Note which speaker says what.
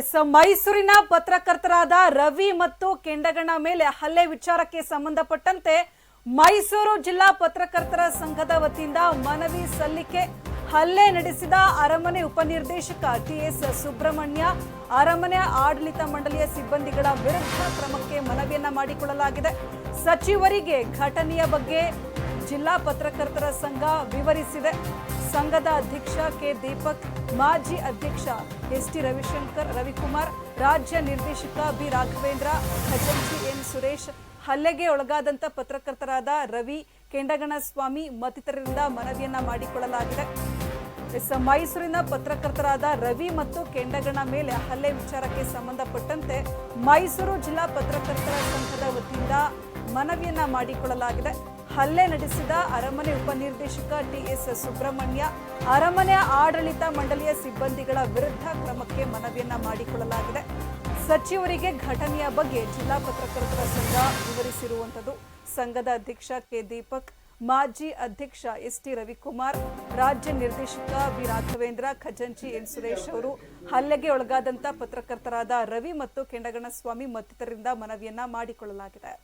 Speaker 1: S, ಮೈಸೂರಿನ ಪತ್ರಕರ್ತರಾದ ರವಿ ಮತ್ತು ಕೆಂಡಗಣ ಮೇಲೆ ಹಲ್ಲೆ ವಿಚಾರಕ್ಕೆ ಸಂಬಂಧಪಟ್ಟಂತೆ ಮೈಸೂರು ಜಿಲ್ಲಾ ಪತ್ರಕರ್ತರ ಸಂಘದ ವತಿಯಿಂದ ಮನವಿ ಸಲ್ಲಿಕೆ, ಹಲ್ಲೆ ನಡೆಸಿದ ಅರಮನೆ ಉಪನಿರ್ದೇಶಕ ಟಿಎಸ್ ಸುಬ್ರಹ್ಮಣ್ಯ, ಅರಮನೆ ಆಡಳಿತ ಮಂಡಳಿಯ ಸಿಬ್ಬಂದಿಗಳ ವಿರುದ್ಧ ಕ್ರಮಕ್ಕೆ ಮನವಿಯನ್ನ ಮಾಡಿಕೊಳ್ಳಲಾಗಿದೆ. ಸಚಿವರಿಗೆ ಘಟನೆಯ ಬಗ್ಗೆ ಜಿಲ್ಲಾ ಪತ್ರಕರ್ತರ ಸಂಘ ವಿವರಿಸಿದೆ. ಸಂಘದ ಅಧ್ಯಕ್ಷ ಕೆ ದೀಪಕ್, ಮಾಜಿ ಅಧ್ಯಕ್ಷ ಎಸ್ ಟಿ ರವಿಶಂಕರ್, ರವಿಕುಮಾರ್, ರಾಜ್ಯ ನಿರ್ದೇಶಕ ಬಿ ರಾಘವೇಂದ್ರ, ಖಜಂಚಿ ಎನ್ ಸುರೇಶ್, ಹಲ್ಲೆಗೆ ಒಳಗಾದಂತ ಪತ್ರಕರ್ತರಾದ ರವಿ, ಕೆಂಡಗಣ ಸ್ವಾಮಿ ಮತ್ತಿತರರಿಂದ ಮನವಿಯನ್ನ ಮಾಡಿಕೊಳ್ಳಲಾಗಿದೆ. ಮೈಸೂರಿನ ಪತ್ರಕರ್ತರಾದ ರವಿ ಮತ್ತು ಕೆಂಡಗಣ ಮೇಲೆ ಹಲ್ಲೆ ವಿಚಾರಕ್ಕೆ ಸಂಬಂಧಪಟ್ಟಂತೆ ಮೈಸೂರು ಜಿಲ್ಲಾ ಪತ್ರಕರ್ತರ ಸಂಘದ ವತಿಯಿಂದ ಮನವಿಯನ್ನ ಮಾಡಿಕೊಳ್ಳಲಾಗಿದೆ. ಹಲ್ಲೆ ನಡೆಸಿದ ಅರಮನೆ ಉಪನಿರ್ದೇಶಕ ಟಿಎಸ್ ಸುಬ್ರಹ್ಮಣ್ಯ. ಅರಮನೆ ಆಡಳಿತ ಮಂಡಳಿಯ ಸಿಬ್ಬಂದಿಗಳ ವಿರುದ್ಧ ಕ್ರಮಕ್ಕೆ ಮನವಿಯನ್ನ ಮಾಡಿಕೊಳ್ಳಲಾಗಿದೆ. ಸಚಿವರಿಗೆ ಘಟನೆಯ ಬಗ್ಗೆ ಜಿಲ್ಲಾ ಪತ್ರಕರ್ತರ ಸಂಘ ವಿವರಿಸಿರುವಂಥದ್ದು. ಸಂಘದ ಅಧ್ಯಕ್ಷ ಕೆ. ದೀಪಕ್, ಮಾಜಿ ಅಧ್ಯಕ್ಷ ಎಸ್ ಟಿ ರವಿಕುಮಾರ್, ರಾಜ್ಯ ನಿರ್ದೇಶಕ ಬಿ. ರಾಘವೇಂದ್ರ, ಖಜಂಚಿ ಎನ್. ಸುರೇಶ್ ಅವರು ಹಲ್ಲೆಗೆ ಒಳಗಾದಂತ ಪತ್ರಕರ್ತರಾದ ರವಿ ಮತ್ತು ಕೆಂಡಗಣಸ್ವಾಮಿ ಮತ್ತಿತರರಿಂದ ಮನವಿಯನ್ನ ಮಾಡಿಕೊಳ್ಳಲಾಗಿದೆ.